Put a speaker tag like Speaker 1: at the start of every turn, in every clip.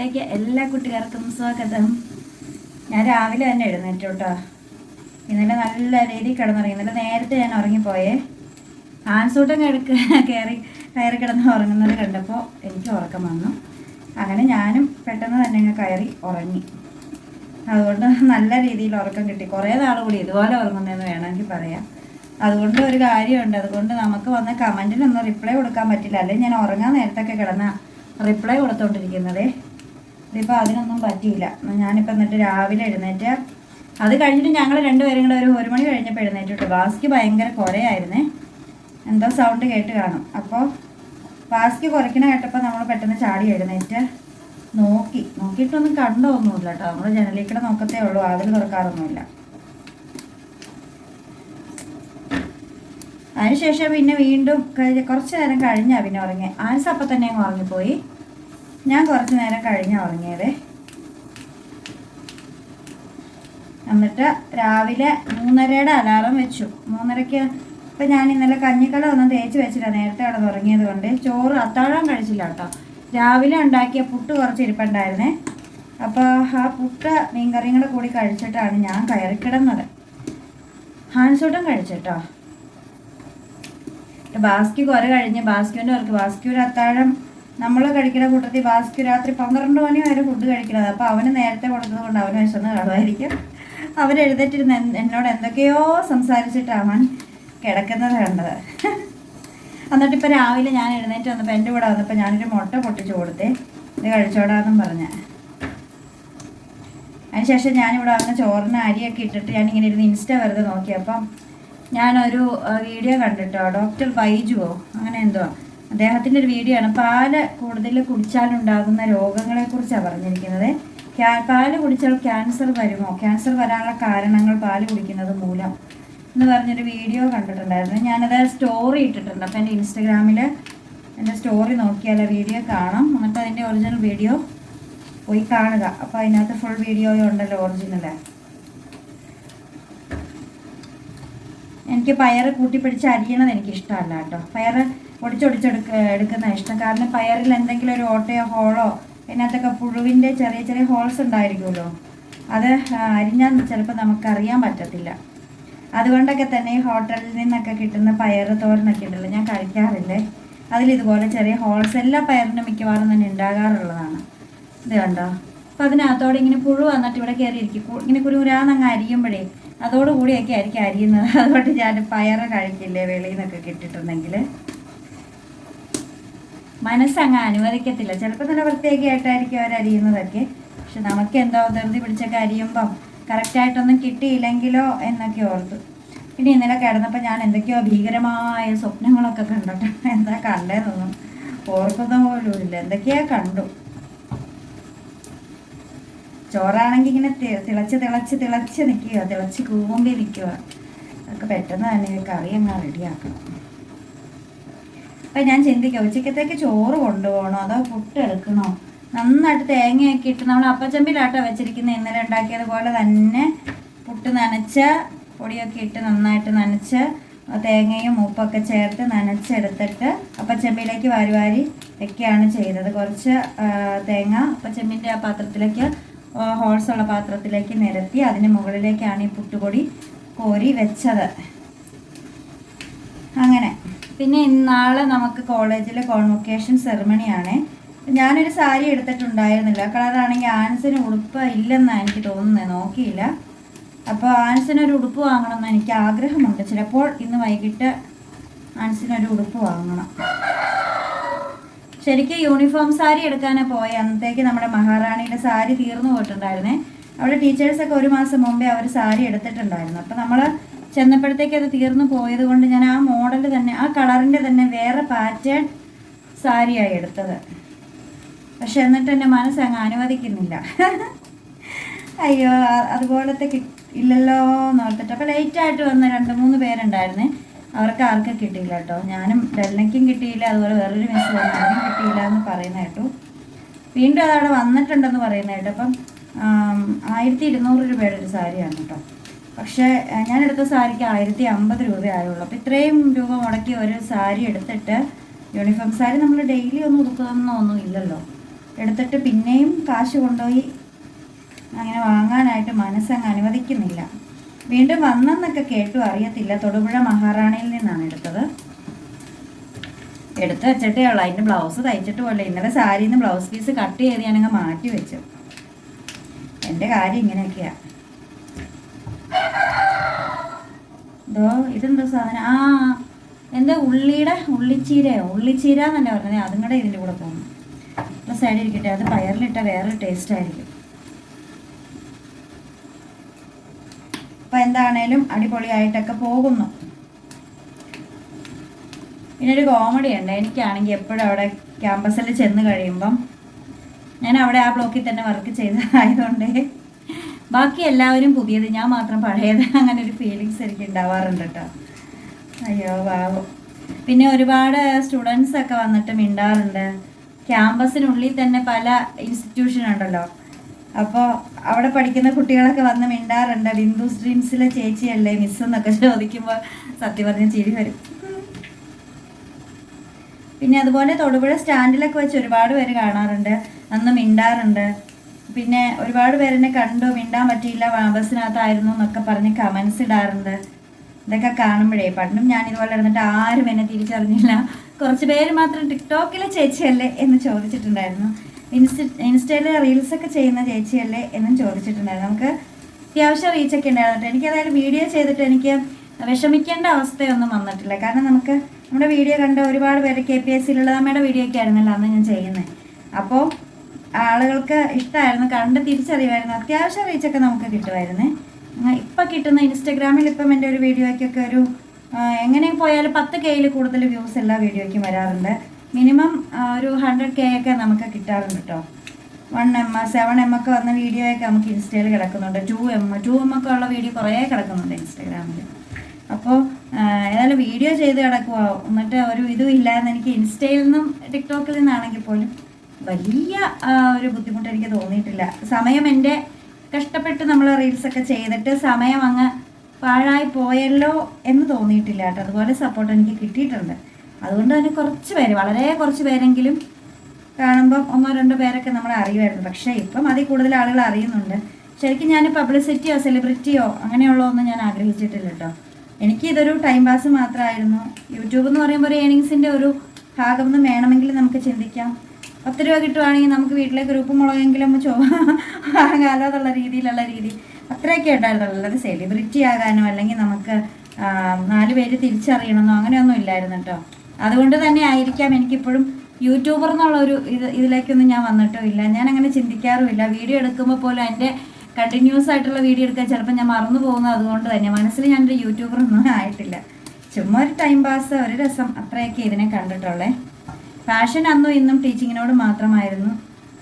Speaker 1: വ്ളോഗ്സിലേക്ക് എല്ലാ കുട്ടികാർക്കും സ്വാഗതം. ഞാൻ രാവിലെ തന്നെ എഴുന്നേറ്റു കേട്ടോ. ഇന്നലെ നല്ല രീതിയിൽ കിടന്നുറങ്ങി. ഇന്നലെ നേരത്തെ ഞാൻ ഉറങ്ങിപ്പോയേ. ആൻസൂട്ടം കിടക്ക് കയറി കയറി കിടന്ന് ഉറങ്ങുന്നത് കണ്ടപ്പോൾ എനിക്ക് ഉറക്കം വന്നു. അങ്ങനെ ഞാനും പെട്ടെന്ന് തന്നെ അങ്ങ് കയറി ഉറങ്ങി. അതുകൊണ്ട് നല്ല രീതിയിൽ ഉറക്കം കിട്ടി. കുറേ നാൾ കൂടി ഇതുപോലെ ഉറങ്ങുന്നതെന്ന് വേണമെങ്കിൽ പറയാം. അതുകൊണ്ട് ഒരു കാര്യമുണ്ട്. അതുകൊണ്ട് നമുക്ക് വന്ന കമന്റിനൊന്നും റിപ്ലൈ കൊടുക്കാൻ പറ്റില്ല. അല്ലെങ്കിൽ ഞാൻ ഉറങ്ങാൻ നേരത്തൊക്കെ കിടന്ന റിപ്ലൈ കൊടുത്തോണ്ടിരിക്കുന്നതേ. ഇതിപ്പോൾ അതിനൊന്നും പറ്റിയില്ല ഞാനിപ്പോൾ എന്നിട്ട് രാവിലെ എഴുന്നേറ്റ് അത് കഴിഞ്ഞിട്ട് ഞങ്ങൾ രണ്ടുപേരും കൂടെ ഒരു ഒരു മണി കഴിഞ്ഞപ്പോൾ എഴുന്നേറ്റിട്ട് ബാസ്ക്ക് ഭയങ്കര കുറയായിരുന്നേ എന്തോ സൗണ്ട് കേട്ട് കാണും. അപ്പോൾ ബാസ്ക്ക് കുറയ്ക്കണ കേട്ടപ്പോൾ നമ്മൾ പെട്ടെന്ന് ചാടി എഴുന്നേറ്റ് നോക്കി. നോക്കിയിട്ടൊന്നും കണ്ടൊന്നുമില്ല കേട്ടോ. നമ്മൾ ജനലിൽ കൂടെ നോക്കത്തേ ഉള്ളൂ. അതിൽ തുറക്കാറൊന്നുമില്ല. അതിനുശേഷം പിന്നെ വീണ്ടും കുറച്ച് നേരം കഴിഞ്ഞാൽ പിന്നെ ഉറങ്ങി. ആൻസ് അപ്പം തന്നെ ഉറങ്ങിപ്പോയി. ഞാൻ കുറച്ച് നേരം കഴിഞ്ഞ് ഉറങ്ങിയത്. എന്നിട്ട് രാവിലെ മൂന്നരയുടെ അലാറം വെച്ചു. മൂന്നരയ്ക്ക് ഇപ്പം ഞാൻ ഇന്നലെ കഞ്ഞിക്കല ഒന്നും തേച്ച് വെച്ചില്ല. നേരത്തെ അവിടെ ഉറങ്ങിയത് കൊണ്ട് ചോറ് അത്താഴം കഴിച്ചില്ല കേട്ടോ. രാവിലെ ഉണ്ടാക്കിയ പുട്ട് കുറച്ച് ഇരിപ്പുണ്ടായിരുന്നേ. അപ്പോൾ ആ പുട്ട് മീൻകറിയും കൂടെ കൂടി കഴിച്ചിട്ടാണ് ഞാൻ കയറി കിടന്നത്. ഹാൻസൂട്ടും കഴിച്ചിട്ടോ? ബാസ്ക്യു കുറെ കഴിഞ്ഞ് ബാസ്ക്യുവിന്റെ വർക്ക്. ബാസ്കി ഒരു അത്താഴം നമ്മൾ കഴിക്കുന്ന കൂട്ടത്തിൽ ബാസ്ക്യു രാത്രി പന്ത്രണ്ട് മണി വരെ ഫുഡ് കഴിക്കുന്നത്. അപ്പോൾ അവന് നേരത്തെ കൊടുത്തത് കൊണ്ട് അവന് വിശന്ന് കാണുമായിരിക്കും. അവൻ എന്നോട് എന്തൊക്കെയോ സംസാരിച്ചിട്ട് അവൻ കിടക്കുന്നത് കണ്ടത്. എന്നിട്ട് രാവിലെ ഞാൻ എഴുന്നേറ്റ് വന്നപ്പോൾ എന്റെ കൂടെ വന്നപ്പോൾ ഞാനൊരു മുട്ട പൊട്ടിച്ച് കൊടുത്തേ. ഇത് കഴിച്ചോടാന്നും പറഞ്ഞ. അതിനുശേഷം ഞാനിവിടെ വന്ന് ചോറിന് അരിയൊക്കെ ഇട്ടിട്ട് ഞാൻ ഇങ്ങനെ ഇരുന്ന് ഇൻസ്റ്റ വെറുതെ നോക്കിയപ്പം ഞാനൊരു വീഡിയോ കണ്ടിട്ടോ? ഡോക്ടർ ബൈജുവോ? അങ്ങനെ എന്തോ. അദ്ദേഹത്തിന്റെ ഒരു വീഡിയോ ആണ്. പാൽ കൂടുതൽ കുടിച്ചാലുണ്ടാകുന്ന രോഗങ്ങളെക്കുറിച്ചാണ് പറഞ്ഞിരിക്കുന്നത്. പാൽ കുടിച്ചാൽ ക്യാൻസർ വരുമോ? ക്യാൻസർ വരാനുള്ള കാരണങ്ങൾ പാൽ കുടിക്കുന്നത് മൂലം എന്ന് പറഞ്ഞൊരു വീഡിയോ കണ്ടിട്ടുണ്ടായിരുന്നു. ഞാനത് സ്റ്റോറി ഇട്ടിട്ടുണ്ട്. അപ്പോൾ എന്റെ ഇൻസ്റ്റഗ്രാമിൽ എന്റെ സ്റ്റോറി നോക്കിയാൽ വീഡിയോ കാണാം. എന്നിട്ട് അതിന്റെ ഒറിജിനൽ വീഡിയോ പോയി കാണുക. അപ്പോൾ അതിനകത്ത് ഫുൾ വീഡിയോ ഉണ്ടല്ലോ ഒറിജിനൽ എനിക്ക് പയറ് കൂട്ടിപ്പിടിച്ച് അരിയണത് എനിക്കിഷ്ടമല്ല കേട്ടോ. പയറ് ഒടിച്ചൊടിച്ചെടുക്ക എടുക്കുന്ന ഇഷ്ടം. കാരണം പയറിൽ എന്തെങ്കിലും ഒരു ഓട്ടയോ ഹോളോ അതിനകത്തൊക്കെ പുഴുവിന്റെ ചെറിയ ചെറിയ ഹോൾസ് ഉണ്ടായിരിക്കുമല്ലോ. അത് അരിഞ്ഞാൽ ചിലപ്പോൾ നമുക്കറിയാൻ പറ്റത്തില്ല. അതുകൊണ്ടൊക്കെ തന്നെ ഹോട്ടലിൽ നിന്നൊക്കെ കിട്ടുന്ന പയർ തോരനൊക്കെ ഉണ്ടല്ലോ ഞാൻ കഴിക്കാറില്ലേ? അതിലിതുപോലെ ചെറിയ ഹോൾസ് എല്ലാ പയറിനും മിക്കവാറും തന്നെ ഉണ്ടാകാറുള്ളതാണ്. ഇത് കണ്ടോ? അപ്പം അതിനകത്തോടെ ഇങ്ങനെ പുഴു വന്നിട്ട് ഇവിടെ കയറിയിരിക്കും. ഇങ്ങനെ കുരുകുരാന്നങ്ങ് അരിയുമ്പോഴേ അതോടുകൂടിയൊക്കെ ആയിരിക്കും അരിയുന്നത്. അതുകൊണ്ട് ഞാൻ പയറ് കഴിക്കില്ലേ വെളിയിൽ നിന്നൊക്കെ കിട്ടിയിട്ടുണ്ടെങ്കിൽ. മനസ്സങ്ങ് അനുവദിക്കത്തില്ല. ചിലപ്പോൾ നല്ല വൃത്തിയൊക്കെയായിട്ടായിരിക്കും അവർ അരിയുന്നതൊക്കെ. പക്ഷെ നമുക്ക് എന്തോ ധൃതി പിടിച്ചൊക്കെ അരിയുമ്പം കറക്റ്റായിട്ടൊന്നും കിട്ടിയില്ലെങ്കിലോ എന്നൊക്കെ ഓർത്തു. പിന്നെ ഇന്നലെ കിടന്നപ്പോൾ ഞാൻ എന്തൊക്കെയോ ഭീകരമായ സ്വപ്നങ്ങളൊക്കെ കണ്ടിട്ട് എന്താ കണ്ടേന്നൊന്നും ഓർക്കുന്ന പോലും ഇല്ല. എന്തൊക്കെയാ കണ്ടു. ചോറാണെങ്കിൽ ഇങ്ങനെ തിളച്ച് തിളച്ച് തിളച്ച് നിൽക്കുക. തിളച്ച് കൂമ്പി നിൽക്കുക. അതൊക്കെ പെട്ടെന്ന് തന്നെ കറി അങ്ങ് റെഡിയാക്കണം അപ്പം ഞാൻ ചിന്തിക്കാം ഉച്ചക്കത്തേക്ക് ചോറ് കൊണ്ടുപോകണോ അതോ പുട്ട് എടുക്കണോ? നന്നായിട്ട് തേങ്ങയൊക്കെ ഇട്ട് നമ്മൾ അപ്പച്ചമ്പിലാട്ടോ വെച്ചിരിക്കുന്നത്. ഇന്നലെ ഉണ്ടാക്കിയത് പോലെ തന്നെ പുട്ട് നനച്ച പൊടിയൊക്കെ ഇട്ട് നന്നായിട്ട് നനച്ച് തേങ്ങയും ഉപ്പൊക്കെ ചേർത്ത് നനച്ചെടുത്തിട്ട് അപ്പച്ചമ്പിലേക്ക് വാരി വാരി വെക്കുകയാണ് ചെയ്തത്. കുറച്ച് തേങ്ങ അപ്പച്ചമ്പിന്റെ ആ പാത്രത്തിലേക്ക് ഹോൾസ് ഉള്ള പാത്രത്തിലേക്ക് നിരത്തി അതിന് മുകളിലേക്കാണ് ഈ പുട്ടുപൊടി കോരി വെച്ചത്. അങ്ങനെ. പിന്നെ ഇന്ന് നാളെ നമുക്ക് കോളേജിലെ കോൺവൊക്കേഷൻ സെറമണിയാണ് ഞാനൊരു സാരി എടുത്തിട്ടുണ്ടായിരുന്നില്ല. കളറാണെങ്കിൽ ആൻസിന് ഉടുപ്പ് ഇല്ലെന്നാണ് എനിക്ക് തോന്നുന്നത് നോക്കിയില്ല. അപ്പോൾ ആൻസിനൊരു ഉടുപ്പ് വാങ്ങണമെന്ന് എനിക്ക് ആഗ്രഹമുണ്ട്. ചിലപ്പോൾ ഇന്ന് വൈകിട്ട് ആൻസിനൊരു ഉടുപ്പ് വാങ്ങണം. ശരിക്കും യൂണിഫോം സാരി എടുക്കാനാണ് പോയ. അന്നത്തേക്ക് നമ്മുടെ മഹാറാണിയുടെ സാരി തീർന്നു പോയിട്ടുണ്ടായിരുന്നേ. അവിടെ ടീച്ചേഴ്സൊക്കെ ഒരു മാസം മുമ്പേ അവർ സാരി എടുത്തിട്ടുണ്ടായിരുന്നു. അപ്പോൾ നമ്മൾ ചെന്നപ്പോഴത്തേക്ക് അത് തീർന്നു പോയത് കൊണ്ട് ഞാൻ ആ മോഡൽ തന്നെ ആ കളറിന്റെ തന്നെ വേറെ പാറ്റേൺ സാരിയായി എടുത്തത്. പക്ഷെ എന്നിട്ട് എന്റെ മനസ്സ് അങ്ങ് അനുവദിക്കുന്നില്ല. അയ്യോ അതുപോലത്തെ ഇല്ലല്ലോ എന്ന് ഓർത്തിട്ട്. അപ്പോൾ ലേറ്റായിട്ട് വന്ന രണ്ട് മൂന്ന് പേരുണ്ടായിരുന്നേ. അവർക്ക് ആർക്കും കിട്ടിയില്ല കേട്ടോ. ഞാനും ഡെല്ലയ്ക്കും കിട്ടിയില്ല. അതുപോലെ വേറൊരു മിസ് വന്നാലും കിട്ടിയില്ല എന്ന് പറയുന്ന കേട്ടു. വീണ്ടും അതവിടെ വന്നിട്ടുണ്ടെന്ന് പറയുന്ന കേട്ടോ അപ്പം ആയിരത്തി ഇരുന്നൂറ് രൂപയുടെ ഒരു സാരിയാണ് കേട്ടോ. പക്ഷേ ഞാനെടുത്ത സാരിക്ക് ആയിരത്തി അമ്പത് രൂപ ആയുള്ളൂ അപ്പോൾ ഇത്രയും രൂപ മുടക്കി ഒരു സാരി എടുത്തിട്ട് യൂണിഫോം സാരി നമ്മൾ ഡെയിലി ഒന്നും ഉടുക്കുന്നൊന്നും ഇല്ലല്ലോ. എടുത്തിട്ട് പിന്നെയും കാശ് കൊണ്ടുപോയി അങ്ങനെ വാങ്ങാനായിട്ട് മനസ്സങ്ങ് അനുവദിക്കുന്നില്ല. വീണ്ടും വന്നെന്നൊക്കെ കേട്ടു അറിയത്തില്ല. തൊടുപുഴ മഹാറാണിയിൽ നിന്നാണ് എടുത്തത്. എടുത്ത് വെച്ചിട്ടേ ഉള്ളൂ. അതിന്റെ ബ്ലൗസ് തയ്ച്ചിട്ട് പോലെ ഇന്നലെ സാരിയിൽ നിന്ന് ബ്ലൗസ് പീസ് കട്ട് ചെയ്ത് ഞാനങ്ങ് മാറ്റി വെച്ചു. എന്റെ കാര്യം ഇങ്ങനെയൊക്കെയാ. ഇതോ ഇതെന്തോ സാധനം? ആ എന്താ ഉള്ളിയുടെ ഉള്ളിച്ചീരയോ? ഉള്ളിച്ചീര എന്നല്ലേ പറഞ്ഞത് അതും കൂടെ ഇതിന്റെ കൂടെ പോകുന്നു അപ്പോൾ സൈഡിൽ ഇരിക്കട്ടെ. അത് പയറിലിട്ട വേറൊരു ടേസ്റ്റ് ആയിരിക്കും. അപ്പോൾ എന്താണേലും അടിപൊളിയായിട്ടൊക്കെ പോകുന്നു. പിന്നെ ഒരു കോമഡി ഉണ്ട്. എനിക്കാണെങ്കിൽ എപ്പോഴും അവിടെ ക്യാമ്പസിൽ ചെന്ന് കഴിയുമ്പം ഞാൻ അവിടെ ആ ബ്ലോക്കിൽ തന്നെ വർക്ക് ചെയ്തതായതുകൊണ്ട് ബാക്കി എല്ലാവരും പുതിയത് ഞാൻ മാത്രം പഴയത് അങ്ങനെ ഒരു ഫീലിങ്സ് എനിക്ക് ഉണ്ടാവാറുണ്ട് കേട്ടോ അയ്യോ വാവോ പിന്നെ ഒരുപാട് സ്റ്റുഡൻസ് ഒക്കെ വന്നിട്ട് മിണ്ടാറുണ്ട്. ക്യാമ്പസിനുള്ളിൽ തന്നെ പല ഇൻസ്റ്റിറ്റ്യൂഷൻ ഉണ്ടല്ലോ. അപ്പോൾ അവിടെ പഠിക്കുന്ന കുട്ടികളൊക്കെ വന്ന് മിണ്ടാറുണ്ട്. ബിന്ദു സ്ട്രീംസിലെ ചേച്ചിയല്ലേ മിസ് എന്നൊക്കെ ചോദിക്കുമ്പോൾ സത്യം പറഞ്ഞ ചിരി വരും. പിന്നെ അതുപോലെ തൊടുപുഴ സ്റ്റാൻഡിലൊക്കെ വെച്ച് ഒരുപാട് പേര് കാണാറുണ്ട്. അന്ന് മിണ്ടാറുണ്ട്. പിന്നെ ഒരുപാട് പേരെന്നെ കണ്ടു മിണ്ടാൻ പറ്റിയില്ല ബസ്സിനകത്തായിരുന്നു എന്നൊക്കെ പറഞ്ഞ് കമൻസ് ഇടാറുണ്ട്. ഇതൊക്കെ കാണുമ്പോഴേ പണ്ടും ഞാൻ ഇതുപോലെ ഇരുന്നിട്ട് ആരും എന്നെ തിരിച്ചറിഞ്ഞില്ല. കുറച്ച് പേര് മാത്രം ടിക്ടോക്കിലെ ചേച്ചിയല്ലേ എന്ന് ചോദിച്ചിട്ടുണ്ടായിരുന്നു. ഇൻസ്റ്റ ഇൻസ്റ്റയിൽ റീൽസൊക്കെ ചെയ്യുന്ന ചേച്ചിയല്ലേ എന്നും ചോദിച്ചിട്ടുണ്ടായിരുന്നു. നമുക്ക് അത്യാവശ്യം റീച്ചൊക്കെ ഉണ്ടായിരുന്നു. എനിക്ക് അതായത് വീഡിയോ ചെയ്തിട്ട് എനിക്ക് വിഷമിക്കേണ്ട അവസ്ഥയൊന്നും വന്നിട്ടില്ല. കാരണം നമുക്ക് നമ്മുടെ വീഡിയോ കണ്ട ഒരുപാട് പേര് കെ പി എസ് സിയിലുള്ള നമ്മുടെ വീഡിയോ ഒക്കെ ആയിരുന്നല്ലോ അന്ന് ഞാൻ ചെയ്യുന്നത് അപ്പോൾ ആളുകൾക്ക് ഇഷ്ടമായിരുന്നു കണ്ട് തിരിച്ചറിയുമായിരുന്നു. അത്യാവശ്യം റീച്ചൊക്കെ നമുക്ക് കിട്ടുമായിരുന്നേ. ഇപ്പം കിട്ടുന്ന ഇൻസ്റ്റഗ്രാമിൽ ഇപ്പം എന്റെ ഒരു വീഡിയോയ്ക്കൊക്കെ ഒരു എങ്ങനെ പോയാലും പത്ത് കെയിൽ കൂടുതൽ വ്യൂസ് എല്ലാ വീഡിയോയ്ക്കും വരാറുണ്ട്. മിനിമം ഒരു ഹൺഡ്രഡ് കെ ഒക്കെ നമുക്ക് കിട്ടാറുണ്ട് കേട്ടോ വൺ എം സെവൻ എം ഒക്കെ വന്ന വീഡിയോ ഒക്കെ നമുക്ക് ഇൻസ്റ്റയിൽ കിടക്കുന്നുണ്ട്. ടു എം ടു എം ഒക്കെ ഉള്ള വീഡിയോ കുറേ കിടക്കുന്നുണ്ട് ഇൻസ്റ്റഗ്രാമിൽ. അപ്പോൾ ഏതായാലും വീഡിയോ ചെയ്ത് കിടക്കുവോ. എന്നിട്ട് ഒരു ഇതും ഇല്ലായെന്ന് എനിക്ക് ഇൻസ്റ്റയിൽ നിന്നും ടിക്ടോക്കിൽ നിന്നാണെങ്കിൽ പോലും വലിയ ഒരു ബുദ്ധിമുട്ട് എനിക്ക് തോന്നിയിട്ടില്ല. സമയം എന്റെ കഷ്ടപ്പെട്ട് നമ്മൾ റീൽസൊക്കെ ചെയ്തിട്ട് സമയം അങ്ങ് പാഴായി പോയല്ലോ എന്ന് തോന്നിയിട്ടില്ല കേട്ടോ. അതുപോലെ സപ്പോർട്ട് എനിക്ക് കിട്ടിയിട്ടുണ്ട്. അതുകൊണ്ട് തന്നെ കുറച്ച് പേര് വളരെ കുറച്ച് പേരെങ്കിലും കാണുമ്പം ഒന്നോ രണ്ടോ പേരൊക്കെ നമ്മളെ അറിയുമായിരുന്നു. പക്ഷേ ഇപ്പം അതിൽ കൂടുതൽ ആളുകൾ അറിയുന്നുണ്ട്. ശരിക്കും ഞാൻ പബ്ലിസിറ്റിയോ സെലിബ്രിറ്റിയോ അങ്ങനെയുള്ള ഒന്നും ഞാൻ ആഗ്രഹിച്ചിട്ടില്ല കേട്ടോ. എനിക്ക് ഇതൊരു ടൈം പാസ് മാത്രമായിരുന്നു. യൂട്യൂബ് എന്ന് പറയുമ്പോൾ ഒരു ഏണിങ്സിന്റെ ഒരു ഭാഗം എന്ന് വേണമെങ്കിൽ നമുക്ക് ചിന്തിക്കാം. പത്ത് രൂപ കിട്ടുവാണെങ്കിൽ നമുക്ക് വീട്ടിലേക്ക് ഉപ്പും മുളകെങ്കിലും ചോ എന്നുള്ള രീതിയിലുള്ള രീതി. അത്രയൊക്കെ ഉണ്ടായിരുന്നുള്ളൂ സെലിബ്രിറ്റി ആകാനോ അല്ലെങ്കിൽ നമുക്ക് നാല് പേര് തിരിച്ചറിയണമെന്നോ അങ്ങനെയൊന്നും ഇല്ലായിരുന്നു കേട്ടോ. അതുകൊണ്ട് തന്നെ ആയിരിക്കാം എനിക്കിപ്പോഴും യൂട്യൂബർ എന്നുള്ള ഒരു ഇത് ഇതിലേക്കൊന്നും ഞാൻ വന്നിട്ടും ഇല്ല. ഞാൻ അങ്ങനെ ചിന്തിക്കാറുമില്ല. വീഡിയോ എടുക്കുമ്പോൾ പോലും എന്റെ കണ്ടിന്യൂസ് ആയിട്ടുള്ള വീഡിയോ എടുക്കാൻ ചിലപ്പോൾ ഞാൻ മറന്നു പോകുന്നത് അതുകൊണ്ട് തന്നെ മനസ്സിൽ ഞാനൊരു യൂട്യൂബർ ഒന്നും ആയിട്ടില്ല. ചുമ്മാ ഒരു ടൈം പാസ് ഒരു രസം. അത്രയൊക്കെ ഇതിനെ കണ്ടിട്ടുള്ളേ. ഫാഷൻ അന്നും ഇന്നും ടീച്ചിങ്ങിനോട് മാത്രമായിരുന്നു.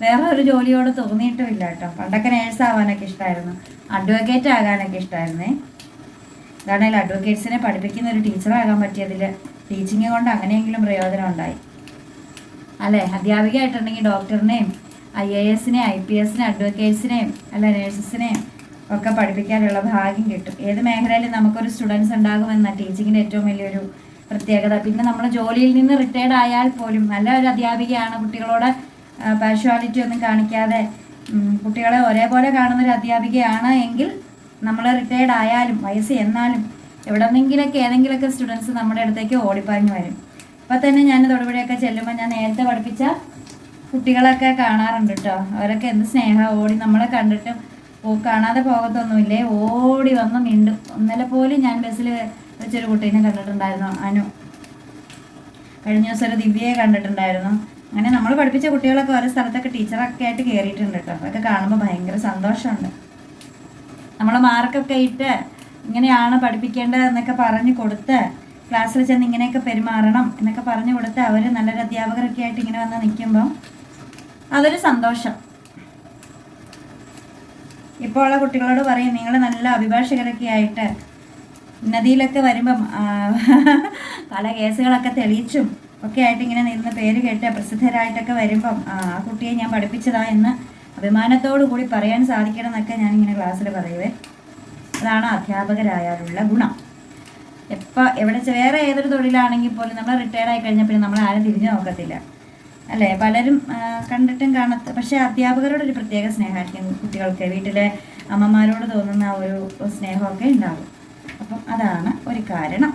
Speaker 1: വേറെ ഒരു ജോലിയോട് തോന്നിയിട്ടുമില്ല കേട്ടോ. പണ്ടൊക്കെ നേഴ്സ് ആവാനൊക്കെ ഇഷ്ടമായിരുന്നു അഡ്വക്കേറ്റ് ആകാനൊക്കെ ഇഷ്ടമായിരുന്നേ അതാണെങ്കിൽ അഡ്വക്കേറ്റ്സിനെ പഠിപ്പിക്കുന്ന ഒരു ടീച്ചറാകാൻ പറ്റിയതിൽ ടീച്ചിങ് കൊണ്ട് അങ്ങനെയെങ്കിലും പ്രയോജനം ഉണ്ടായി. അല്ലേ? അധ്യാപികയായിട്ടുണ്ടെങ്കിൽ ഡോക്ടറിനെയും ഐ എ എസിനെയും ഐ പി എസിനെ അഡ്വക്കേറ്റ്സിനെയും അല്ല നേഴ്സസിനെയും ഒക്കെ പഠിപ്പിക്കാനുള്ള ഭാഗ്യം കിട്ടും. ഏത് മേഖലയിലും നമുക്കൊരു സ്റ്റുഡൻസ് ഉണ്ടാകുമെന്ന ടീച്ചിങ്ങിന്റെ ഏറ്റവും വലിയൊരു പ്രത്യേകത. പിന്നെ നമ്മൾ ജോലിയിൽ നിന്ന് റിട്ടയർഡ് ആയാൽ പോലും നല്ല ഒരു അധ്യാപികയാണ് കുട്ടികളോട് പാഷ്വാലിറ്റി ഒന്നും കാണിക്കാതെ കുട്ടികളെ ഒരേപോലെ കാണുന്ന ഒരു അധ്യാപികയാണ് എങ്കിൽ നമ്മൾ റിട്ടയർഡ് ആയാലും വയസ്സ് എന്നാലും എവിടെന്നെങ്കിലൊക്കെ ഏതെങ്കിലുമൊക്കെ സ്റ്റുഡൻസ് നമ്മുടെ അടുത്തേക്ക് ഓടിപ്പാഞ്ഞു വരും. ഇപ്പം തന്നെ ഞാൻ തൊടുപുഴയൊക്കെ ചെല്ലുമ്പോൾ ഞാൻ നേരത്തെ പഠിപ്പിച്ച കുട്ടികളൊക്കെ കാണാറുണ്ട് കേട്ടോ അവരൊക്കെ എന്ത് സ്നേഹം ഓടി നമ്മളെ കണ്ടിട്ട് കാണാതെ പോകത്തൊന്നുമില്ലേ? ഓടി വന്ന് മിണ്ടും. ഇന്നലെ പോലും ഞാൻ ബസ്സിൽ വെച്ചൊരു കുട്ടീനെ കണ്ടിട്ടുണ്ടായിരുന്നു അനു. കഴിഞ്ഞ ദിവസം ഒരു ദിവ്യയെ കണ്ടിട്ടുണ്ടായിരുന്നു. അങ്ങനെ നമ്മൾ പഠിപ്പിച്ച കുട്ടികളൊക്കെ ഓരോ സ്ഥലത്തൊക്കെ ടീച്ചറൊക്കെ ആയിട്ട് കയറിയിട്ടുണ്ട് കേട്ടോ. അതൊക്കെ കാണുമ്പോൾ ഭയങ്കര സന്തോഷമുണ്ട്. നമ്മൾ മാർക്കൊക്കെ ഇട്ട് ഇങ്ങനെയാണ് പഠിപ്പിക്കേണ്ടത് എന്നൊക്കെ പറഞ്ഞു കൊടുത്ത് ക്ലാസ്സിൽ ചെന്ന് ഇങ്ങനെയൊക്കെ പെരുമാറണം എന്നൊക്കെ പറഞ്ഞു കൊടുത്ത് അവർ നല്ലൊരു അധ്യാപകരൊക്കെ ആയിട്ട് ഇങ്ങനെ വന്ന് നിൽക്കുമ്പം അതൊരു സന്തോഷം. ഇപ്പോൾ ഉള്ള കുട്ടികളോട് പറയും നിങ്ങൾ നല്ല അഭിഭാഷകരൊക്കെ ആയിട്ട് നദിയിലൊക്കെ വരുമ്പം പല കേസുകളൊക്കെ തെളിയിച്ചും ഒക്കെ ആയിട്ട് ഇങ്ങനെ നിന്ന് പേര് കേട്ട് പ്രസിദ്ധരായിട്ടൊക്കെ വരുമ്പം ആ കുട്ടിയെ ഞാൻ പഠിപ്പിച്ചതാ എന്ന് അഭിമാനത്തോടു കൂടി പറയാൻ സാധിക്കണം എന്നൊക്കെ ഞാൻ ഇങ്ങനെ ക്ലാസ്സിൽ പറയുവേ. അതാണ് അധ്യാപകരായാലുള്ള ഗുണം. എപ്പോൾ എവിടെ വേറെ ഏതൊരു തൊഴിലാണെങ്കിൽ പോലും നമ്മൾ റിട്ടയർഡ് ആയി കഴിഞ്ഞാൽ പിന്നെ നമ്മൾ ആരും തിരിഞ്ഞു നോക്കത്തില്ല. അല്ലേ? പലരും കണ്ടിട്ടും കാണാത്ത പക്ഷേ അധ്യാപകരോടൊരു പ്രത്യേക സ്നേഹമായിരിക്കും കുട്ടികൾക്ക്. വീട്ടിലെ അമ്മമാരോട് തോന്നുന്ന ഒരു സ്നേഹമൊക്കെ ഉണ്ടാകും അപ്പം അതാണ് ഒരു കാരണം.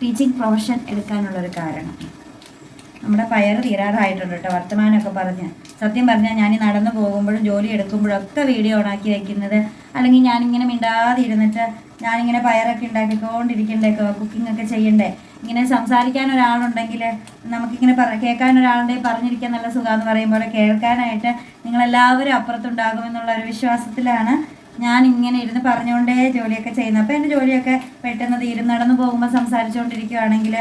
Speaker 1: ടീച്ചിങ് പ്രൊഫഷൻ എടുക്കാനുള്ളൊരു കാരണം. നമ്മുടെ പയർ തീരാറായിട്ടുണ്ട് കേട്ടോ. വർത്തമാനമൊക്കെ പറഞ്ഞ്. സത്യം പറഞ്ഞാൽ ഞാൻ നടന്നു പോകുമ്പോഴും ജോലി എടുക്കുമ്പോഴും ഒക്കെ വീഡിയോ ഓണാക്കി വയ്ക്കുന്നത് അല്ലെങ്കിൽ ഞാനിങ്ങനെ മിണ്ടാതെ ഇരുന്നിട്ട് ഞാനിങ്ങനെ പയറൊക്കെ ഉണ്ടാക്കിക്കൊണ്ടിരിക്കണ്ടേ കുക്കിംഗ് ഒക്കെ ചെയ്യണ്ടേ. ഇങ്ങനെ സംസാരിക്കാൻ ഒരാളുണ്ടെങ്കിൽ നമുക്കിങ്ങനെ പറ കേൾക്കാൻ ഒരാളുടെ പറഞ്ഞിരിക്കാൻ നല്ല സുഖമെന്ന് പറയുമ്പോൾ കേൾക്കാനായിട്ട് നിങ്ങളെല്ലാവരും അപ്പുറത്തുണ്ടാകുമെന്നുള്ള ഒരു വിശ്വാസത്തിലാണ് ഞാൻ ഇങ്ങനെ ഇരുന്ന് പറഞ്ഞുകൊണ്ടേ ജോലിയൊക്കെ ചെയ്യുന്നത് അപ്പോൾ എന്റെ ജോലിയൊക്കെ പെട്ടെന്ന് തീരും. നടന്നു പോകുമ്പോൾ സംസാരിച്ചുകൊണ്ടിരിക്കുകയാണെങ്കിൽ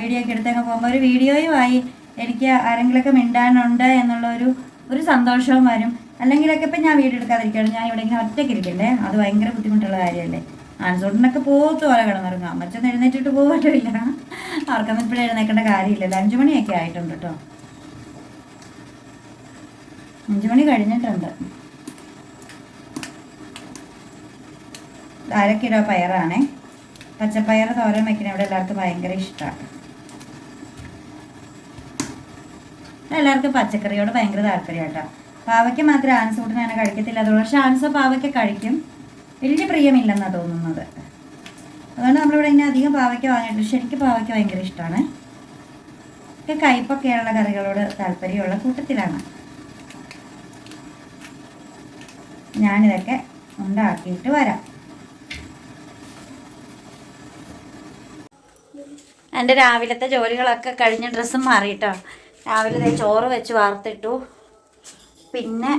Speaker 1: വീഡിയോ ഒക്കെ എടുത്തങ്ങ് പോകുമ്പോൾ ഒരു വീഡിയോയുമായി എനിക്ക് ആരെങ്കിലുമൊക്കെ മിണ്ടാനുണ്ട് എന്നുള്ളൊരു ഒരു ഒരു സന്തോഷവും വരും. അല്ലെങ്കിലൊക്കെ ഇപ്പം ഞാൻ വീഡിയോ എടുക്കാതിരിക്കുകയാണ്. ഞാൻ ഇവിടെ ഇങ്ങനെ ഒറ്റയ്ക്ക് ഇരിക്കണ്ടേ? അത് ഭയങ്കര ബുദ്ധിമുട്ടുള്ള കാര്യമല്ലേ? ആൻസോട്ടിനൊക്കെ പോത്ത് പോലെ കിടന്നിറങ്ങും. അമ്മച്ചൊന്നും എഴുന്നേറ്റിട്ട് പോകട്ടില്ല അവർക്കൊന്നും ഇപ്പോഴും എഴുന്നേക്കേണ്ട കാര്യമില്ല. അഞ്ചു മണിയൊക്കെ ആയിട്ടുണ്ട് കേട്ടോ. അഞ്ചു മണി കഴിഞ്ഞിട്ടുണ്ട്. അര കിലോ പയറാണേ. പച്ചപ്പയർ തോരൻ വയ്ക്കുന്ന ഇവിടെ എല്ലാവർക്കും ഭയങ്കര ഇഷ്ടമാണ് എല്ലാവർക്കും പച്ചക്കറിയോട് ഭയങ്കര താല്പര്യം കേട്ടോ. പാവയ്ക്ക് മാത്രമേ ആൻസ് കൂട്ടിനാണ് കഴിക്കത്തില്ല. അതുകൊണ്ട് പക്ഷെ ആൻസ പാവയ്ക്ക കഴിക്കും. വലിയ പ്രിയമില്ലെന്നാണ് തോന്നുന്നത്. അതുകൊണ്ട് നമ്മളിവിടെ ഇനി അധികം പാവയ്ക്ക വാങ്ങിയിട്ടില്ല. ശരിക്കും പാവയ്ക്ക ഭയങ്കര ഇഷ്ടമാണ് കയ്പൊക്കെയുള്ള കറികളോട് താല്പര്യമുള്ള കൂട്ടത്തിലാണ്. ഞാനിതൊക്കെ ഉണ്ടാക്കിയിട്ട് വരാം. എന്റെ രാവിലത്തെ ജോലികളൊക്കെ കഴിഞ്ഞ ഡ്രസ്സും മാറിയിട്ടോ. രാവിലെ ചോറ് വെച്ച് വാർത്തിട്ടു. പിന്നെ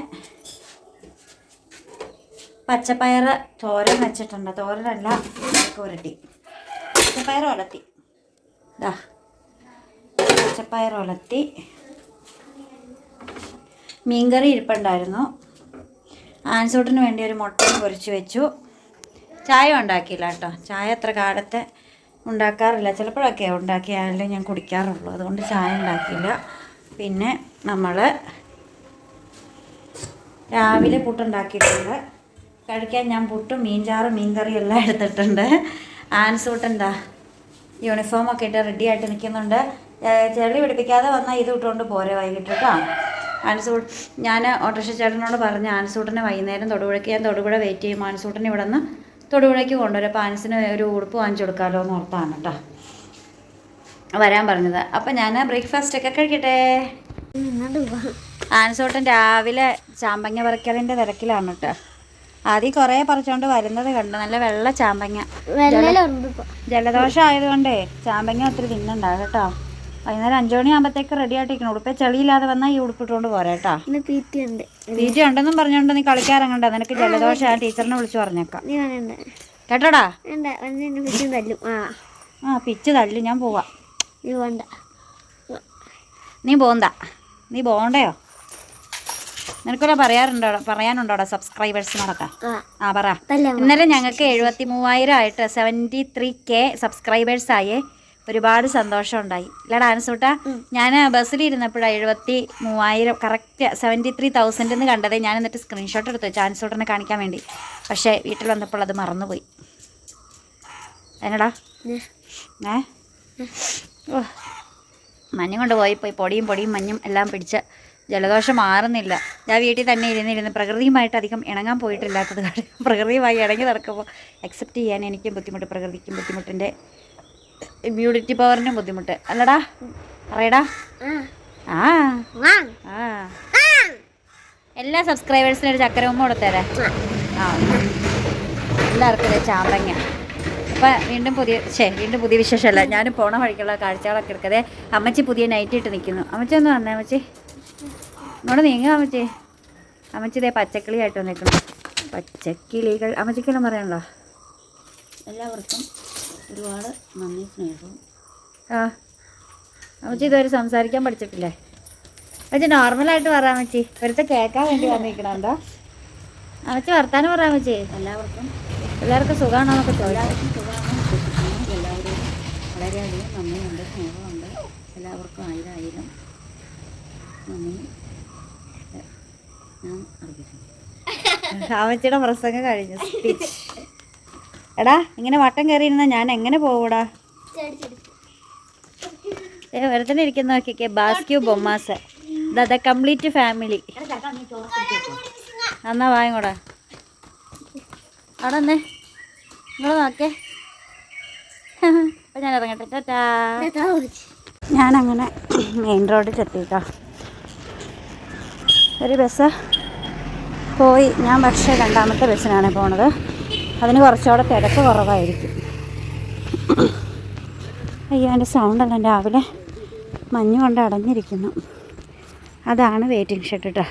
Speaker 1: പച്ചപ്പയർ തോരൻ വെച്ചിട്ടുണ്ട്. തോരനല്ല ഉരട്ടി. പച്ചപ്പയർ ഒലത്തി ഇതാ പച്ചപ്പയർ ഒലത്തി മീൻകറി ഇരിപ്പുണ്ടായിരുന്നു. ആൻസൂട്ടിന് വേണ്ടി ഒരു മുട്ടയും പൊരിച്ച് വെച്ചു. ചായ ഉണ്ടാക്കിയില്ല കേട്ടോ. ചായ അത്ര കാലത്ത് ഉണ്ടാക്കാറില്ല. ചിലപ്പോഴൊക്കെ ഉണ്ടാക്കിയാലേ ഞാൻ കുടിക്കാറുള്ളൂ. അതുകൊണ്ട് ചായ ഉണ്ടാക്കിയില്ല. പിന്നെ നമ്മൾ രാവിലെ പുട്ടുണ്ടാക്കിയിട്ടുണ്ട്. കഴിക്കാൻ ഞാൻ പുട്ടും മീൻചാറും മീൻകറിയും എല്ലാം എടുത്തിട്ടുണ്ട് ആൻസൂട്ട് എന്താ? യൂണിഫോമൊക്കെ ഇട്ട് റെഡി ആയിട്ട് നിൽക്കുന്നുണ്ട്. ചെളി പിടിപ്പിക്കാതെ വന്നാൽ ഇത് ഇട്ടുകൊണ്ട് പോരെ വൈകിട്ട് കേട്ടോ ആൻസൂട്ട് ഞാൻ ഓട്ടോറിക്ഷ ചേട്ടനോട് പറഞ്ഞു ആൻസൂട്ടിനെ വൈകുന്നേരം തൊടുപുഴയ്ക്ക് ഞാൻ തൊടുപുഴ വെയിറ്റ് ചെയ്യും. ആൻസൂട്ടിനെ ഇവിടെ നിന്ന് തൊടുപുഴയ്ക്ക് കൊണ്ടുവരും. അപ്പോൾ ആൻസിന് ഒരു ഉടുപ്പ് വാങ്ങിച്ചു കൊടുക്കാമല്ലോ എന്ന് ഓർത്താണ് കേട്ടോ വരാൻ പറഞ്ഞത്. അപ്പം ഞാൻ ബ്രേക്ക്ഫാസ്റ്റ് ഒക്കെ കഴിക്കട്ടെ. ആനസോട്ടം രാവിലെ ചാമ്പങ്ങ പറിക്കലിന്റെ തിരക്കിലാണ് കേട്ടോ ആദ്യം കുറേ പറിച്ചുകൊണ്ട് വരുന്നത് കണ്ടു. നല്ല വെള്ള ചാമ്പങ്ങ. ജലദോഷം ആയതുകൊണ്ടേ ചാമ്പങ്ങ ഒത്തിരി തിന്നണ്ടാവും കേട്ടോ. വൈകുന്നേരം അഞ്ചു മണി ആകുമ്പോഴത്തേക്ക് റെഡി ആയിട്ടിരിക്കണം. ഉടുപ്പ് ചെളിയില്ലാതെ വന്നാൽ ഈ ഉടുപ്പിട്ടുകൊണ്ട് പോരാ കേട്ടോ.
Speaker 2: ഇന്ന് തീറ്റയുണ്ട്
Speaker 1: തീറ്റ ഉണ്ടെന്നും പറഞ്ഞോണ്ട് നീ കളിക്കാറങ്ങണ്ട. നിനക്ക് ജലദോഷം ആ ടീച്ചറിനെ വിളിച്ച് പറഞ്ഞേക്കാം. കേട്ടോടാ?
Speaker 2: ആ.
Speaker 1: പിച്ച് തല്ലു. ഞാൻ പോവാ.
Speaker 2: നീ വേണ്ട
Speaker 1: നീ പോന്ത നീ പോണ്ടയോ? നിനക്കൊരു പറയാറുണ്ടോ? പറയാനുണ്ടോടാ സബ്സ്ക്രൈബേഴ്സിനോടൊക്കെ
Speaker 2: ആ.
Speaker 1: പറ. ഇന്നലെ ഞങ്ങൾക്ക് എഴുപത്തി മൂവായിരം ആയിട്ട് സെവന്റി ത്രീ കെ സബ്സ്ക്രൈബേഴ്സ് ആയേ. ഒരുപാട് സന്തോഷം ഉണ്ടായി ഇല്ലടാ ആനസൂട്ട ഞാൻ ബസ്സിൽ ഇരുന്നപ്പോഴാണ് എഴുപത്തി മൂവായിരം കറക്റ്റ് സെവന്റി ത്രീ തൗസൻഡ് എന്ന് കണ്ടത് ഞാൻ എന്നിട്ട് സ്ക്രീൻഷോട്ട് എടുത്തു വെച്ചു ആനസൂട്ടനെ കാണിക്കാൻ വേണ്ടി. പക്ഷേ വീട്ടിൽ വന്നപ്പോൾ അത് മറന്നുപോയി. എന്നടാ? ഏ? ഓ. മഞ്ഞും കൊണ്ട് പോയി പോയി പൊടിയും പൊടിയും മഞ്ഞും എല്ലാം പിടിച്ച് ജലദോഷം മാറുന്നില്ല. ഞാൻ വീട്ടിൽ തന്നെ ഇരുന്നിരുന്ന് പ്രകൃതിയുമായിട്ട് അധികം ഇണങ്ങാൻ പോയിട്ടില്ലാത്തത് കാരണം പ്രകൃതിയുമായി ഇണങ്ങി നടക്കുമ്പോൾ അക്സെപ്റ്റ് ചെയ്യാൻ എനിക്കും ബുദ്ധിമുട്ട് പ്രകൃതിക്കും ബുദ്ധിമുട്ടിന്റെ ഇമ്മ്യൂണിറ്റി പവറിനും ബുദ്ധിമുട്ട്. അല്ലടാ പറയടാ.
Speaker 2: ആ.
Speaker 1: ആ. എല്ലാ സബ്സ്ക്രൈബേഴ്സിനും ഒരു ചക്കര ഉമ്മ കൊടുത്തേരെ ആ എല്ലാവർക്കും ഒരു ചാമ്പങ്ങ. അപ്പം വീണ്ടും പുതിയ ഛേ വീണ്ടും പുതിയ വിശേഷമല്ല. ഞാനും പോണ വഴിക്കുള്ള കാഴ്ചകളൊക്കെ എടുക്കതെ അമ്മച്ചി പുതിയ നൈറ്റ് ഇട്ട് നിൽക്കുന്നു അമ്മച്ചി ഒന്ന് വന്നേ അമ്മച്ചി. ഇങ്ങോട്ട് നീങ്ങുക അമ്മച്ചി. അമ്മച്ചി ഇതേ പച്ചക്കിളിയായിട്ട് നിൽക്കണം പച്ചക്കിളികൾ. അമ്മച്ചിക്കെല്ലാം പറയണല്ലോ എല്ലാവർക്കും ഒരുപാട് നന്ദി സ്നേഹവും ആ. അമ്മച്ചി ഇതുവരെ സംസാരിക്കാൻ പഠിച്ചിട്ടില്ലേ? അമ്മച്ചി നോർമലായിട്ട് പറയാം അമ്മച്ചി. ഒരുത്തെ കേൾക്കാൻ വേണ്ടി വന്നിരിക്കണം എന്താ? അമ്മച്ചി വർത്താനം പറയാം അമ്മച്ചി. എല്ലാവർക്കും എല്ലാവർക്കും സുഖമാണോ എന്നൊക്കെ ചോദിക്കാം എല്ലാവരും വളരെയധികം നന്ദിയുണ്ട് സ്നേഹമുണ്ട്. എല്ലാവർക്കും ആയിരം ആയിരം നന്ദി. ഞാൻ അർപ്പിക്കുന്നു. അമ്മച്ചിയുടെ പ്രസംഗം കഴിഞ്ഞു. സ്പീച്ച് എടാ ഇങ്ങനെ വട്ടം കയറിയിരുന്ന ഞാൻ എങ്ങനെ പോകൂടാ വെറുതെ ഇരിക്കുന്ന നോക്കിക്കേ ബാസ്ക്യൂ ബൊമ്മാസ് ദ കംപ്ലീറ്റ് ഫാമിലി എന്നാ വാങ്ങൂടാ അവിടെ വന്നേ നിങ്ങൾ നോക്കേ. അപ്പം ഞാൻ ഇറങ്ങട്ടെ. ടാറ്റാ. ഞാനങ്ങനെ മെയിൻ റോഡിൽ എത്തിക്കാം ഒരു ബസ് പോയി. ഞാൻ പക്ഷേ രണ്ടാമത്തെ ബസ്സിനാണ് പോണത്. അതിന് കുറച്ചുകൂടെ തിരക്ക് കുറവായിരിക്കും. അയ്യോ എന്റെ സൗണ്ടെല്ലാം രാവിലെ മഞ്ഞ് കൊണ്ട് അടഞ്ഞിരിക്കുന്നു. അതാണ് വെയിറ്റിംഗ് ഷെഡ് കേട്ടോ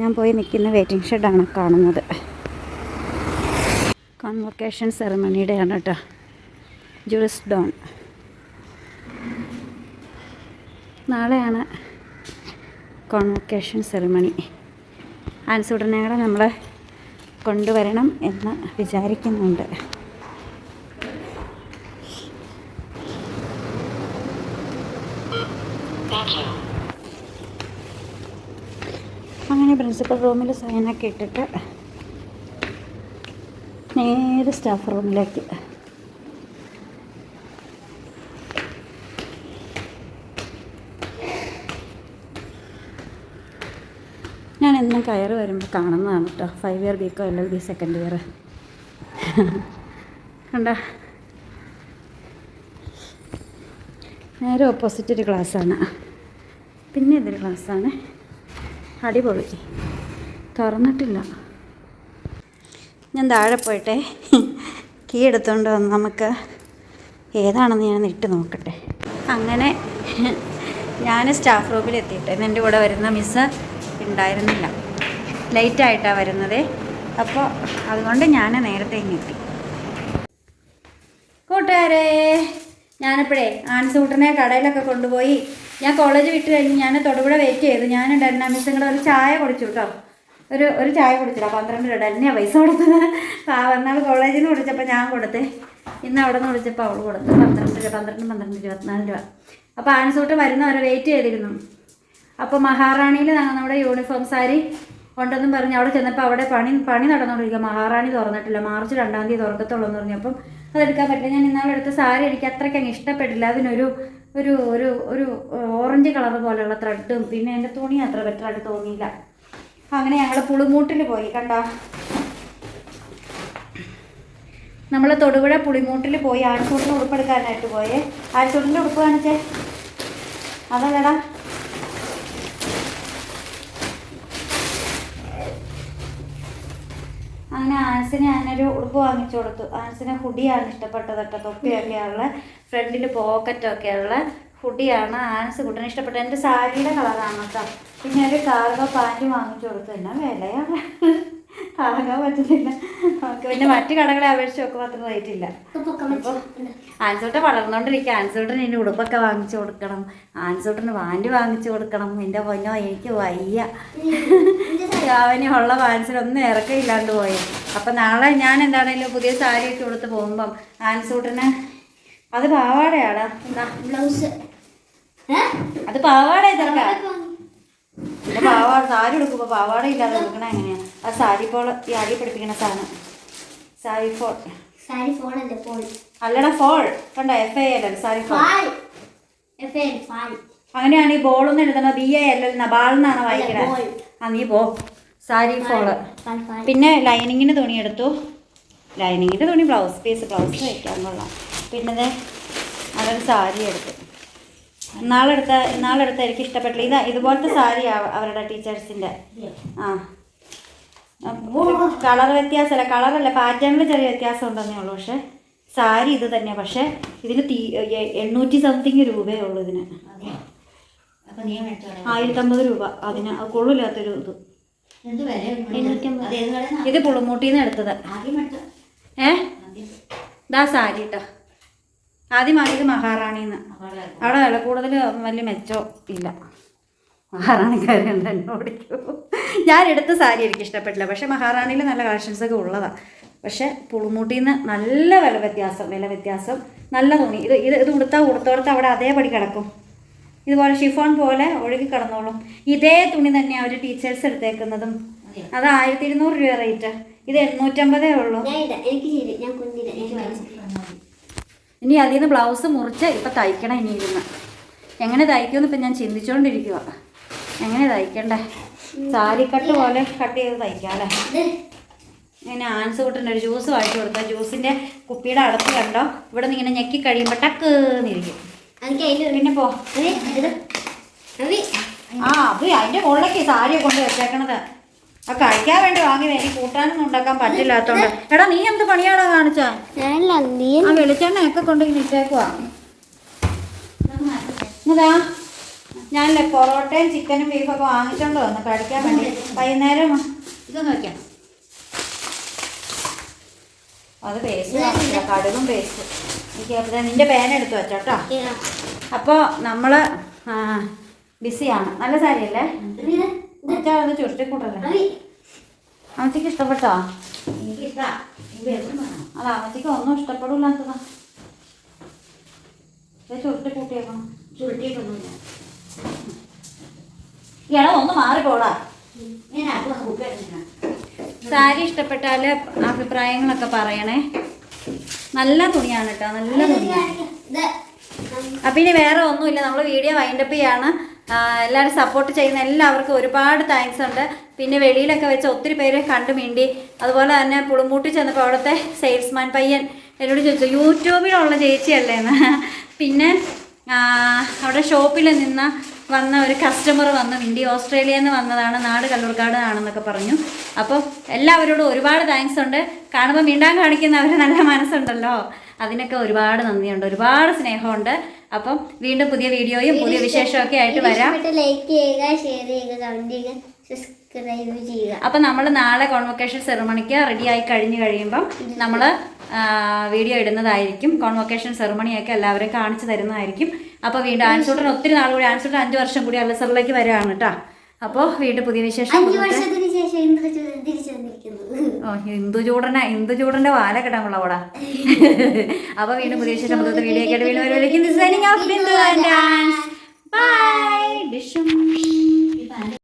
Speaker 1: ഞാൻ പോയി നിൽക്കുന്ന വെയിറ്റിംഗ് ഷെഡാണ് കാണുന്നത്. കോൺവൊക്കേഷൻ സെറമണിയുടെയാണ് കേട്ടോ ജൂസ് ഡോൺ നാളെയാണ് കോൺവൊക്കേഷൻ സെറിമണി ആൻസൂടനെ കൂടെ നമ്മൾ കൊണ്ടുവരണം എന്ന് വിചാരിക്കുന്നുണ്ട്. അങ്ങനെ പ്രിൻസിപ്പൽ റൂമിൽ സൈനൊക്കെ ഇട്ടിട്ട് നേരെ സ്റ്റാഫ് റൂമിലേക്ക് ഞാൻ എന്നും കയറി വരുമ്പോൾ കാണുന്നതാണ് കേട്ടോ five year BCom L L B second year കണ്ട? നേരെ ഓപ്പോസിറ്റ് ഒരു ക്ലാസ്സാണ് പിന്നെ ഇതൊരു ക്ലാസ്സാണ് അടിപൊളി. തുറന്നിട്ടില്ല. ഞാൻ താഴെ പോയിട്ടെ. കീ എടുത്തുകൊണ്ട് വന്ന് നമുക്ക് ഏതാണെന്ന് ഞാൻ ഇട്ട് നോക്കട്ടെ. അങ്ങനെ ഞാൻ സ്റ്റാഫ് റൂമിൽ എത്തിയിട്ട്. എന്റെ കൂടെ വരുന്ന മിസ്സ് ഉണ്ടായിരുന്നില്ല. ലേറ്റായിട്ടാണ് വരുന്നത്. അപ്പോൾ അതുകൊണ്ട് ഞാൻ നേരത്തെ ഇങ്ങെത്തി കൂട്ടുകാരെ ഞാനിപ്പോഴേ ആൺസൂട്ടനെ കടയിലൊക്കെ കൊണ്ടുപോയി ഞാൻ കോളേജ് വിട്ട് കഴിഞ്ഞ് ഞാൻ തൊടുപുഴ വെയിറ്റ് ചെയ്തു. ഞാൻ ഡെന്നാമിസും കൂടെ ഒരു ചായ കുടിച്ചു കേട്ടോ ഒരു ഒരു ചായ കുടിച്ചില്ല. പന്ത്രണ്ട് രൂപ. തന്നെയാണ് പൈസ കൊടുത്തത്. പാവന്നാൾ കോളേജിൽ നിന്ന് കുടിച്ചപ്പോൾ ഞാൻ കൊടുത്തേ. ഇന്ന് അവിടെ നിന്ന് വിളിച്ചപ്പോൾ അവൾ കൊടുത്തു പന്ത്രണ്ട് രൂപ പന്ത്രണ്ട് പന്ത്രണ്ട് ഇരുപത്തിനാല് രൂപ. അപ്പോൾ ആൻസൂട്ട് വരുന്നവരെ വെയിറ്റ് ചെയ്തിരുന്നു. അപ്പോൾ മഹാറാണിയിൽ നമ്മുടെ യൂണിഫോം സാരി ഉണ്ടെന്നും പറഞ്ഞ് അവിടെ ചെന്നപ്പോൾ അവിടെ പണി പണി നടന്നുകൊണ്ടിരിക്കുക മഹാറാണി തുറന്നിട്ടില്ല. മാർച്ച് രണ്ടാം തീയതി തുറക്കത്തുള്ളൂ എന്ന് പറഞ്ഞപ്പം അതെടുക്കാൻ പറ്റില്ല. ഞാൻ ഇന്നാളെ എടുത്ത സാരി എനിക്ക് അത്രയ്ക്ക് അങ്ങ് ഇഷ്ടപ്പെട്ടില്ല. അതിനൊരു ഒരു ഒരു ഒരു ഓറഞ്ച് കളർ പോലെയുള്ള ത്രെഡും പിന്നെ എന്റെ തുണി അത്ര ബെറ്ററായിട്ട് തോന്നിയില്ല. അങ്ങനെ ഞങ്ങൾ പുളിമൂട്ടിൽ പോയി. കണ്ടോ? നമ്മൾ തൊടുപുഴ പുളിമൂട്ടിൽ പോയി. ആൺസൂട്ടിന് ഉടുപ്പെടുക്കാനായിട്ട് പോയേ. ആൺസൂട്ടിന്റെ ഉടുപ്പ് കാണിച്ചേ. അതല്ലടാ. അങ്ങനെ ആൻസിന് ഞാനൊരു ഉടുപ്പ് വാങ്ങിച്ചു കൊടുത്തു. ആൻസിന് ഹുഡിയാണ് ഇഷ്ടപ്പെട്ടത് കേട്ടോ. തൊപ്പിയൊക്കെയുള്ള ഫ്രണ്ടിൽ പോക്കറ്റൊക്കെയുള്ള ഹുഡിയാണ് ആൻസ് കുട്ടന് ഇഷ്ടപ്പെട്ടത്. എന്റെ സാരിയുടെ കളറാണ് കേട്ടോ. പിന്നെ ഒരു കാർഗോ പാന്റ് വാങ്ങിച്ചു കൊടുത്തു. എന്നാ വിലയാണ്. കാർഗോ പറ്റുന്നില്ല. നമുക്ക് പിന്നെ മറ്റു കടകളെ അപേക്ഷിച്ച് ഒക്കെ പത്ര ഇല്ല ആൻസൂട്ടൻ വളർന്നുകൊണ്ടിരിക്കുക ആൻസൂട്ടൻ എന്റെ ഉടുപ്പൊക്കെ വാങ്ങിച്ചു കൊടുക്കണം. ആൻസൂട്ടന് വാൻഡ് വാങ്ങിച്ചു കൊടുക്കണം. എന്റെ പൊന്നോ എനിക്ക് വയ്യ. അവന് ഉള്ള പാൻസിലൊന്നും ഇറക്കമില്ലാണ്ട് പോയി. അപ്പം നാളെ ഞാൻ എന്താണേലും പുതിയ സാരി ഒക്കെ കൊടുത്ത് പോകുമ്പം ആൻസൂട്ടിന് അത് പാവാടയാടാ. എന്താ?
Speaker 2: ബ്ലൗസ്.
Speaker 1: അത് പാവാട ഇതൊക്കെ. പിന്നെ പാവാട സാരി എടുക്കുമ്പോൾ പാവാട ഇല്ലാതെ എടുക്കണ എങ്ങനെയാ? ആ സാരി പോൾ ഈ അടി പിടിപ്പിക്കണ സാധനം. സാരി ഫോൾ
Speaker 2: സാരി ഫോൾ അല്ലേ ഫോൾ?
Speaker 1: അല്ലടാ ഫോൾ. കണ്ടോ F I L sari fall.
Speaker 2: F I fall
Speaker 1: അങ്ങനെയാണ് ഈ ബോളൊന്നും എഴുതണത് B A L L ball എന്നാണ് വായിക്കുന്നത്
Speaker 2: ബോൾ.
Speaker 1: ആ നീ പോ. സാരി
Speaker 2: ഫോൾ.
Speaker 1: പിന്നെ ലൈനിങ്ങിന് തുണി എടുത്തു ലൈനിങ്ങിന്റെ തുണി ബ്ലൗസ് പീസ് ബ്ലൗസ് വയ്ക്കാൻ കൊള്ളാം. പിന്നെ അതൊരു സാരി എടുത്തു. ഇന്നാളെടുത്ത ഇന്നാളെടുത്ത എനിക്ക് ഇഷ്ടപ്പെട്ടില്ല. ഇതാ ഇതുപോലത്തെ സാരി അവരുടെ ടീച്ചേഴ്സിന്റെ ആ. കളർ വ്യത്യാസമല്ല. കളറല്ല പാറ്റേണിൽ ചെറിയ വ്യത്യാസം ഉണ്ടെന്നേ ഉള്ളൂ. പക്ഷേ സാരി ഇത് തന്നെയാണ് പക്ഷേ ഇതിന് തീ എണ്ണൂറ്റി സംതിങ് രൂപയേ ഉള്ളൂ ഇതിന്. ആയിരത്തമ്പത് രൂപ. അതിന് അത് കൊള്ളില്ലാത്തൊരു ഇത്. ഇത് പുളുമൂട്ടിന്ന് എടുത്തത്. ഏ? ഇതാ സാരി കേട്ടോ ആദ്യം വാങ്ങിയത് മഹാറാണിന്ന്.
Speaker 3: അവിടെ
Speaker 1: വില കൂടുതൽ വലിയ മെച്ചോ ഇല്ല. മഹാറാണിക്കാരെ എന്നെ ഓടിക്കൂ. ഞാൻ എടുത്ത സാരി എനിക്ക് ഇഷ്ടപ്പെട്ടില്ല. പക്ഷേ മഹാറാണിയിൽ നല്ല കളക്ഷൻസ് ഒക്കെ ഉള്ളതാണ് പക്ഷേ പുളുമൂട്ടിയിൽ നിന്ന് നല്ല വില വ്യത്യാസം വില വ്യത്യാസം നല്ല തുണി. ഇത് ഇത് ഇത് ഉടുത്താൽ ഉടുത്തോടത്ത് അവിടെ അതേപടി കിടക്കും. ഇതുപോലെ ഷിഫോൺ പോലെ ഒഴുകി കിടന്നോളും. ഇതേ തുണി തന്നെയാണ് അവർ ടീച്ചേഴ്സ് എടുത്തേക്കുന്നതും. അത്. ആയിരത്തി ഇരുന്നൂറ് രൂപ റേറ്റ് ഇത് എണ്ണൂറ്റമ്പതേ ഉള്ളൂ. ഇനി അതിൽ നിന്ന് ബ്ലൗസ് മുറിച്ച് ഇപ്പം തയ്ക്കണം ഇനി ഇരുന്ന്. എങ്ങനെ തയ്ക്കുമെന്ന് ഇപ്പം ഞാൻ ചിന്തിച്ചുകൊണ്ടിരിക്കുക എങ്ങനെ തയ്ക്കണ്ടേ? സാരിക്കട്ട് കട്ട് പോലെ കട്ട് ചെയ്ത് തയ്ക്കാം അല്ലേ?
Speaker 2: ഇത്
Speaker 1: ഇങ്ങനെ ആൻസ് കൂട്ടുണ്ട് ഒരു ജ്യൂസ് വാങ്ങിച്ചു കൊടുത്താൽ ജ്യൂസിന്റെ കുപ്പിയുടെ അടപ്പ് കണ്ടോ? ഇവിടെ നിന്ന് ഇങ്ങനെ ഞെക്കി കഴിയുമ്പോൾ ടക്കേന്നിരിക്കും
Speaker 2: എനിക്ക്
Speaker 1: പിന്നെ പോ. ആ അത് അതിന്റെ മുകളിലേക്ക് സാരിയെ കൊണ്ട് വെച്ചേക്കണത്. ആ കഴിക്കാൻ വേണ്ടി വാങ്ങി എനിക്ക് കൂട്ടാനൊന്നും ഉണ്ടാക്കാൻ പറ്റില്ലാത്തോണ്ട്. എടാ നീ എന്ത് പണിയാടാ കാണിച്ചാ? ആ വെളിച്ചെണ്ണയൊക്കെ കൊണ്ട് ഇങ്ങനെ ഇട്ടേക്കുവാ. ഇതാ ഞാനല്ലേ പൊറോട്ടയും ചിക്കനും ബീഫൊക്കെ വാങ്ങിച്ചോണ്ട് വന്നു കഴിക്കാൻ വേണ്ടി വൈകുന്നേരം
Speaker 3: ഇതൊന്ന് വെക്കണം
Speaker 1: അത് പേസ്റ്റ് കടുകും പേസ്റ്റ് എനിക്ക് അപ്പോൾ നിന്റെ പേന എടുത്ത് വെച്ചോട്ടോ. അപ്പോൾ നമ്മൾ ബിസിയാണ് നല്ല സാരിയല്ലേ എന്നിട്ട് ഒന്ന് ചുരുട്ടിക്കൂട്ടല്ലേ
Speaker 2: കൂടല്ലേ
Speaker 1: അമ്മച്ചിക്ക് ഇഷ്ടപ്പെട്ടോ? അല്ല അമ്മച്ചിക്ക് ഒന്നും ഇഷ്ടപ്പെടില്ലാത്തതാ. ഇത് ചുരുട്ടി കൂട്ടിയേക്കണം.
Speaker 3: ചുരുട്ടിയിട്ടൊന്നുമില്ല
Speaker 1: ഇയാളെ ഒന്ന് മാറിപ്പോടാ.
Speaker 3: ഞാൻ
Speaker 1: സാരി ഇഷ്ടപ്പെട്ടാൽ അഭിപ്രായങ്ങളൊക്കെ പറയണേ. നല്ല തുണിയാണ് കേട്ടോ നല്ല തുണിയാണ് അപ്പം ഇനി വേറെ ഒന്നുമില്ല നമ്മൾ വീഡിയോ വൈൻഡപ്പ് ചെയ്യാണ്. എല്ലാവരും സപ്പോർട്ട് ചെയ്യുന്ന എല്ലാവർക്കും ഒരുപാട് താങ്ക്സ് ഉണ്ട്. പിന്നെ വെളിയിലൊക്കെ വെച്ച് ഒത്തിരി പേര് കണ്ടു മിണ്ടി. അതുപോലെ തന്നെ പുളുമ്പൂട്ടി ചെന്നപ്പോൾ അവിടുത്തെ സെയിൽസ്മാൻ പയ്യൻ എന്നോട് ചോദിച്ചു യൂട്യൂബിലുള്ള ചേച്ചിയല്ലേ? എന്ന്. പിന്നെ അവിടെ ഷോപ്പിൽ നിന്ന് വന്ന ഒരു കസ്റ്റമർ വന്നു ഇന്ത്യ ഓസ്ട്രേലിയയിൽ നിന്ന് വന്നതാണ് നാട് കല്ലൂർക്കാട് ആണെന്നൊക്കെ പറഞ്ഞു. അപ്പോൾ എല്ലാവരോടും ഒരുപാട് താങ്ക്സ് ഉണ്ട്. കാണുമ്പോൾ മിണ്ടാൻ കാണിക്കുന്നവർ നല്ല മനസ്സുണ്ടല്ലോ. അതിനൊക്കെ ഒരുപാട് നന്ദിയുണ്ട്. ഒരുപാട് സ്നേഹമുണ്ട്. അപ്പം വീണ്ടും പുതിയ വീഡിയോയും പുതിയ വിശേഷമൊക്കെ ആയിട്ട് വരാം.
Speaker 2: ലൈക്ക് ചെയ്യുക ഷെയർ ചെയ്യുക കമന്റ് ചെയ്യുക സബ്സ്ക്രൈബ് ചെയ്യുക
Speaker 1: അപ്പം നമ്മൾ നാളെ കോൺവൊക്കേഷൻ സെറമണിക്ക് റെഡിയായി കഴിഞ്ഞു കഴിയുമ്പം നമ്മൾ വീഡിയോ ഇടുന്നതായിരിക്കും. കോൺവൊക്കേഷൻ സെറമണിയൊക്കെ എല്ലാവരെയും കാണിച്ചു തരുന്നതായിരിക്കും. അപ്പോൾ വീണ്ടും ആൻസൂട്ടൻ ഒത്തിരി നാൾ കൂടി ആൻസൂട്ടൻ അഞ്ച് വർഷം കൂടി അല്ലസറിലേക്ക് വരികയാണ് കേട്ടോ. അപ്പോൾ വീണ്ടും പുതിയ വിശേഷം ഓ ഹിന്ദു ചൂടന ഹിന്ദു ചൂടന്റെ വാല കിട്ടാൻ അവിടെ. അപ്പൊ വീണ്ടും പുതിയ വിശേഷം പുതിയ വീഡിയോ ഒക്കെ വീണ്ടും വരുമായിരിക്കും ബൈ ഡിഷും